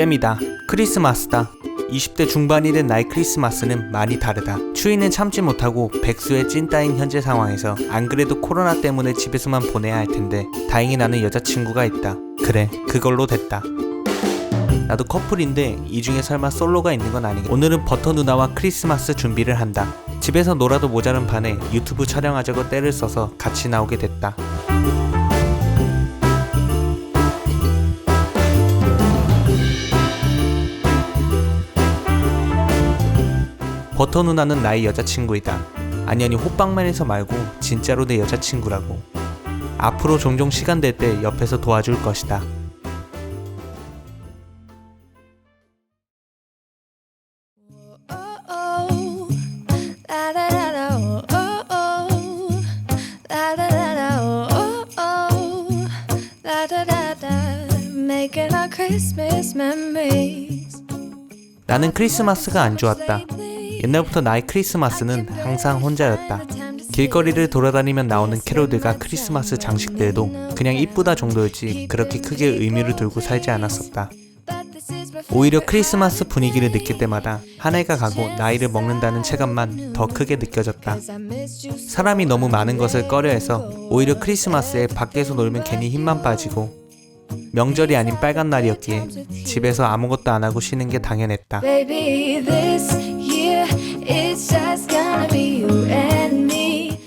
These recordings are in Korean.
잼이다. 크리스마스다. 20대 중반이 된 나의 크리스마스는 많이 다르다. 추위는 참지 못하고 백수의 찐따인 현재 상황에서 안 그래도 코로나 때문에 집에서만 보내야 할 텐데 다행히 나는 여자친구가 있다. 그래, 그걸로 됐다. 나도 커플인데 이 중에 설마 솔로가 있는 건 아니겠 오늘은 버터 누나와 크리스마스 준비를 한다. 집에서 놀아도 모자른 판에 유튜브 촬영하자고 때를 써서 같이 나오게 됐다. 버터 누나는 나의 여자친구이다. 아니 아니 호빵맨에서 말고 진짜로 내 여자친구라고. 앞으로 종종 시간 될 때 옆에서 도와줄 것이다. 나는 크리스마스가 안 좋았다. 옛날부터 나의 크리스마스는 항상 혼자였다. 길거리를 돌아다니면 나오는 캐롤들과 크리스마스 장식들도 그냥 이쁘다 정도였지 그렇게 크게 의미를 두고 살지 않았었다. 오히려 크리스마스 분위기를 느낄 때마다 한 해가 가고 나이를 먹는다는 체감만 더 크게 느껴졌다. 사람이 너무 많은 것을 꺼려해서 오히려 크리스마스에 밖에서 놀면 괜히 힘만 빠지고 명절이 아닌 빨간 날이었기에 집에서 아무것도 안 하고 쉬는 게 당연했다.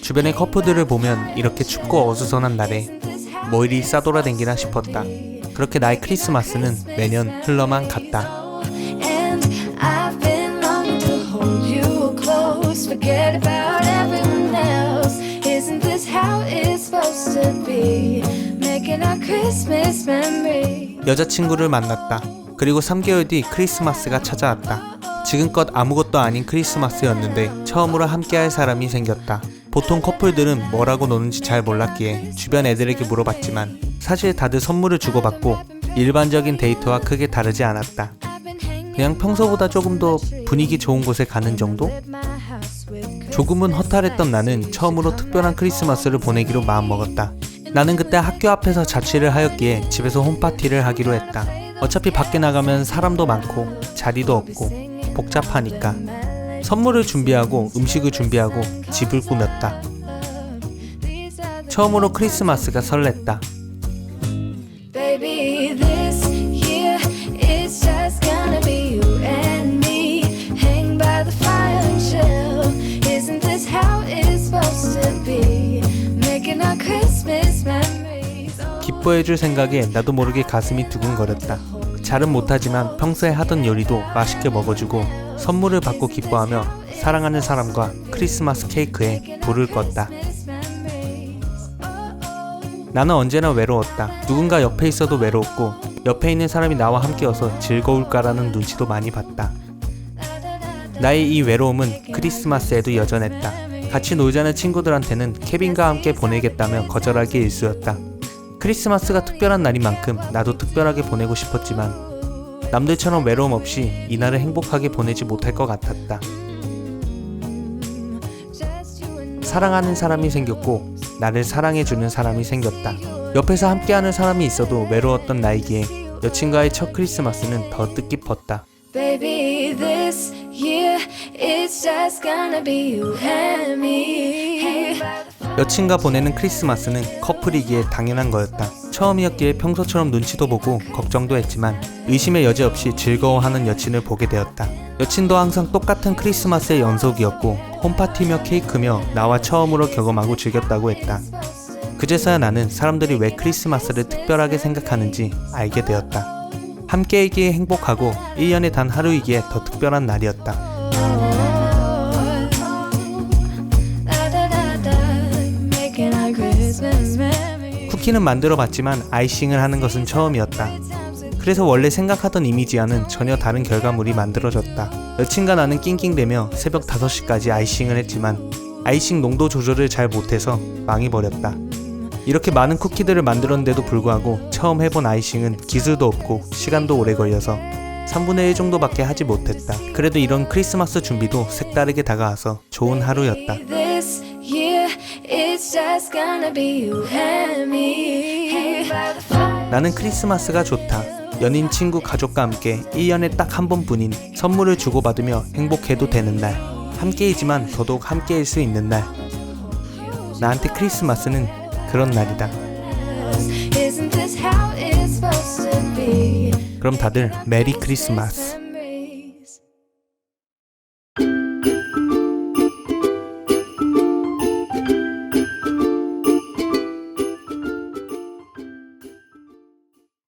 주변의 커플들을 보면 이렇게 춥고 어수선한 날에 뭐 이리 싸돌아댕기나 싶었다. 그렇게 나의 크리스마스는 매년 흘러만 갔다. And I've been longing to hold you close, forget about everyone else. Isn't this how it's supposed to be? Making our Christmas memory. 여자친구를 만났다. 그리고 3개월 뒤 크리스마스가 찾아왔다. 지금껏 아무것도 아닌 크리스마스였는데 처음으로 함께할 사람이 생겼다. 보통 커플들은 뭐라고 노는지 잘 몰랐기에 주변 애들에게 물어봤지만 사실 다들 선물을 주고받고 일반적인 데이트와 크게 다르지 않았다. 그냥 평소보다 조금 더 분위기 좋은 곳에 가는 정도? 조금은 허탈했던 나는 처음으로 특별한 크리스마스를 보내기로 마음먹었다. 나는 그때 학교 앞에서 자취를 하였기에 집에서 홈파티를 하기로 했다. 어차피 밖에 나가면 사람도 많고 자리도 없고 복잡하니까 선물을 준비하고 음식을 준비하고 집을 꾸몄다. 처음으로 크리스마스가 설렜다. 기뻐해줄 생각에 나도 모르게 가슴이 두근거렸다. 잘은 못하지만 평소에 하던 요리도 맛있게 먹어주고 선물을 받고 기뻐하며 사랑하는 사람과 크리스마스 케이크에 불을 껐다. 나는 언제나 외로웠다. 누군가 옆에 있어도 외로웠고 옆에 있는 사람이 나와 함께여서 즐거울까라는 눈치도 많이 봤다. 나의 이 외로움은 크리스마스에도 여전했다. 같이 놀자는 친구들한테는 케빈과 함께 보내겠다며 거절하기 일쑤였다. 크리스마스가 특별한 날인 만큼 나도 특별하게 보내고 싶었지만 남들처럼 외로움 없이 이날을 행복하게 보내지 못할 것 같았다. 사랑하는 사람이 생겼고 나를 사랑해주는 사람이 생겼다. 옆에서 함께하는 사람이 있어도 외로웠던 나이기에 여친과의 첫 크리스마스는 더 뜻깊었다. Baby, this year it's just gonna be you and me. 여친과 보내는 크리스마스는 커플이기에 당연한 거였다. 처음이었기에 평소처럼 눈치도 보고 걱정도 했지만 의심의 여지 없이 즐거워하는 여친을 보게 되었다. 여친도 항상 똑같은 크리스마스의 연속이었고 홈파티며 케이크며 나와 처음으로 경험하고 즐겼다고 했다. 그제서야 나는 사람들이 왜 크리스마스를 특별하게 생각하는지 알게 되었다. 함께이기에 행복하고 1년에 단 하루이기에 더 특별한 날이었다. 쿠키는 만들어 봤지만 아이싱을 하는 것은 처음이었다. 그래서 원래 생각하던 이미지와는 전혀 다른 결과물이 만들어졌다. 여친과 나는 낑낑대며 새벽 5시까지 아이싱을 했지만 아이싱 농도 조절을 잘 못해서 망해버렸다. 이렇게 많은 쿠키들을 만들었는데도 불구하고 처음 해본 아이싱은 기술도 없고 시간도 오래 걸려서 3분의 1 정도밖에 하지 못했다. 그래도 이런 크리스마스 준비도 색다르게 다가와서 좋은 하루였다. Just gonna be you and me. Hang by the fire. 나는 크리스마스가 좋다. 연인, 친구, 가족과 함께 1년에 딱 한 번뿐인 선물을 주고받으며 행복해도 되는 날. 함께이지만 더더욱 함께일 수 있는 날. 나한테 크리스마스는 그런 날이다. Isn't this how it's supposed to be? 그럼 다들 메리 크리스마스.